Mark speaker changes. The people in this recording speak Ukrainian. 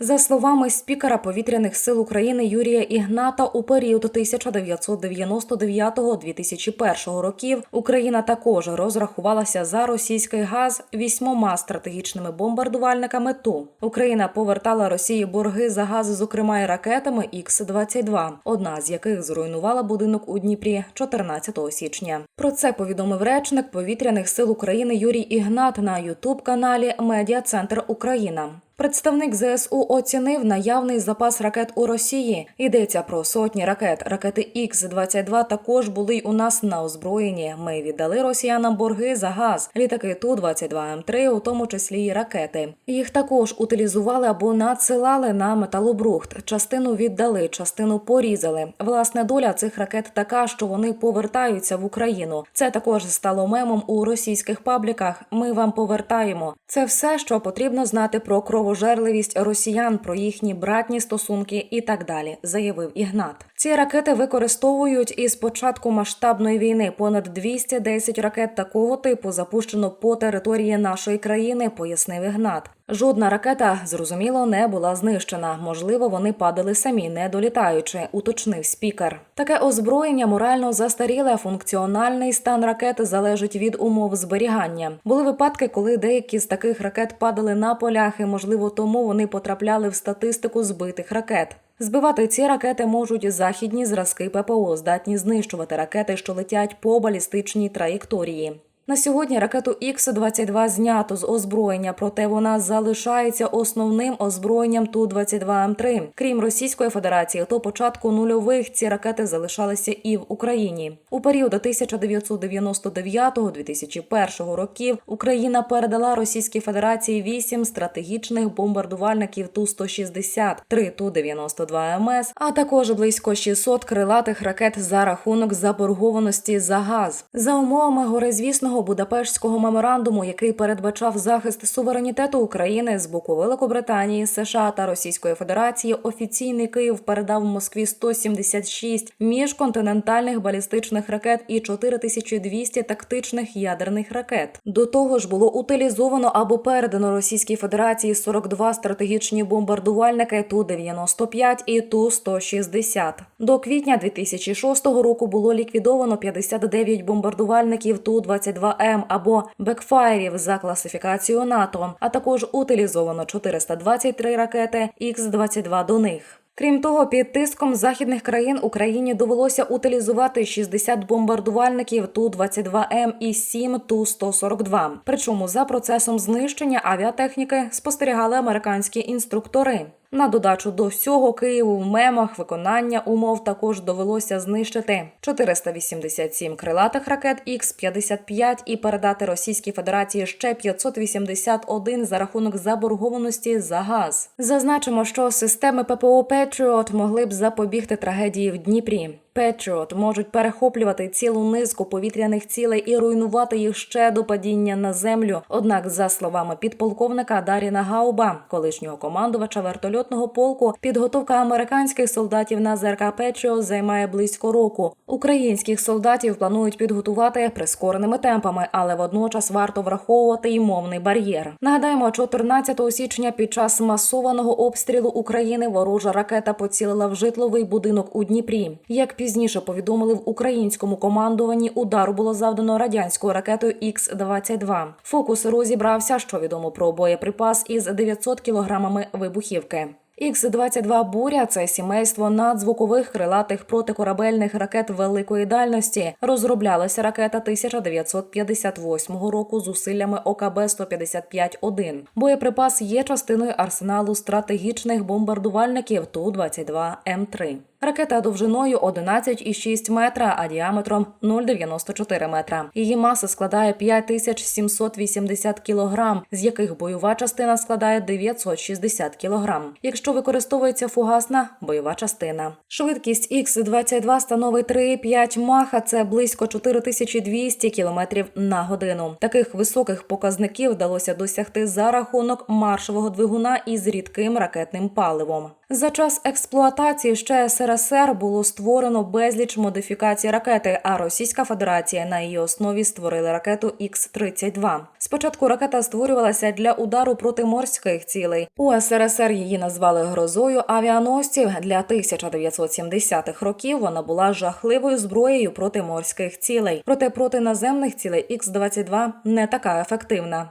Speaker 1: За словами спікера повітряних сил України Юрія Ігната, у період 1999-2001 років Україна також розрахувалася за російський газ вісьмома стратегічними бомбардувальниками. ТУ Україна повертала Росії борги за газ, зокрема й ракетами Х-22, одна з яких зруйнувала будинок у Дніпрі 14 січня. Про це повідомив речник повітряних сил України Юрій Ігнат на Ютуб каналі Медіа Центр Україна. Представник ЗСУ оцінив наявний запас ракет у Росії. Йдеться про сотні ракет. Ракети Х-22 також були у нас на озброєнні. Ми віддали росіянам борги за газ. Літаки Ту-22М3, у тому числі й ракети. Їх також утилізували або надсилали на металобрухт. Частину віддали, частину порізали. Власне доля цих ракет така, що вони повертаються в Україну. Це також стало мемом у російських пабліках. Ми вам повертаємо. Це все, що потрібно знати про кровожерливість росіян, про їхні братні стосунки і так далі, заявив Ігнат. Ці ракети використовують із початку масштабної війни. Понад 210 ракет такого типу запущено по території нашої країни, пояснив Ігнат. Жодна ракета, зрозуміло, не була знищена. Можливо, вони падали самі, не долітаючи, уточнив спікер. Таке озброєння морально застаріле. Функціональний стан ракети залежить від умов зберігання. Були випадки, коли деякі з таких ракет падали на полях, і можливо, тому вони потрапляли в статистику збитих ракет. Збивати ці ракети можуть західні зразки ППО, здатні знищувати ракети, що летять по балістичній траєкторії. На сьогодні ракету Х-22 знято з озброєння, проте вона залишається основним озброєнням Ту-22М3. Крім Російської Федерації, то початку нульових ці ракети залишалися і в Україні. У період 1999-2001 років Україна передала Російській Федерації вісім стратегічних бомбардувальників Ту-160, три Ту-92МС, а також близько 600 крилатих ракет за рахунок заборгованості за газ. За умовами горизвісного Будапештського меморандуму, який передбачав захист суверенітету України з боку Великобританії, США та Російської Федерації, офіційний Київ передав Москві 176 міжконтинентальних балістичних ракет і 4200 тактичних ядерних ракет. До того ж було утилізовано або передано Російській Федерації 42 стратегічні бомбардувальники Ту-95 і Ту-160. До квітня 2006 року було ліквідовано 59 бомбардувальників Ту-22М або бекфайрів за класифікацією НАТО, а також утилізовано 423 ракети Х-22 до них. Крім того, під тиском західних країн Україні довелося утилізувати 60 бомбардувальників Ту-22М і 7 Ту-142. Причому за процесом знищення авіатехніки спостерігали американські інструктори. На додачу до всього Києву в мемах виконання умов також довелося знищити 487 крилатих ракет Х-55 і передати Російській Федерації ще 581 за рахунок заборгованості за газ. Зазначимо, що системи ППО Петріот могли б запобігти трагедії в Дніпрі. Петріот можуть перехоплювати цілу низку повітряних цілей і руйнувати їх ще до падіння на землю. Однак, за словами підполковника Даріна Гауба, колишнього командувача вертольотного полку, підготовка американських солдатів на ЗРК Петріот займає близько року. Українських солдатів планують підготувати прискореними темпами, але водночас варто враховувати й мовний бар'єр. Нагадаємо, 14 січня під час масованого обстрілу України ворожа ракета поцілила в житловий будинок у Дніпрі. Як пізніше повідомили в українському командуванні, удару було завдано радянською ракетою Х-22. Фокус розібрався, що відомо про боєприпас із 900 кілограмами вибухівки. Х-22 буря це сімейство надзвукових крилатих протикорабельних ракет великої дальності. Розроблялася ракета 1958 року з зусиллями ОКБ 155 1 Боєприпас є частиною арсеналу стратегічних бомбардувальників Ту-22 М3. Ракета довжиною 11,6 метра, а діаметром 0,94 метра. Її маса складає 5780 кілограм, з яких бойова частина складає 960 кілограм. Якщо використовується фугасна бойова частина. Швидкість Х-22 становить 3,5 маха, це близько 4200 кілометрів на годину. Таких високих показників вдалося досягти за рахунок маршового двигуна із рідким ракетним паливом. За час експлуатації ще СРСР було створено безліч модифікацій ракети, а Російська Федерація на її основі створили ракету Х-32. Спочатку ракета створювалася для удару проти морських цілей. У СРСР її назвали грозою авіаносців. Для 1970-х років вона була жахливою зброєю проти морських цілей. Проте проти наземних цілей Х-22 не така ефективна.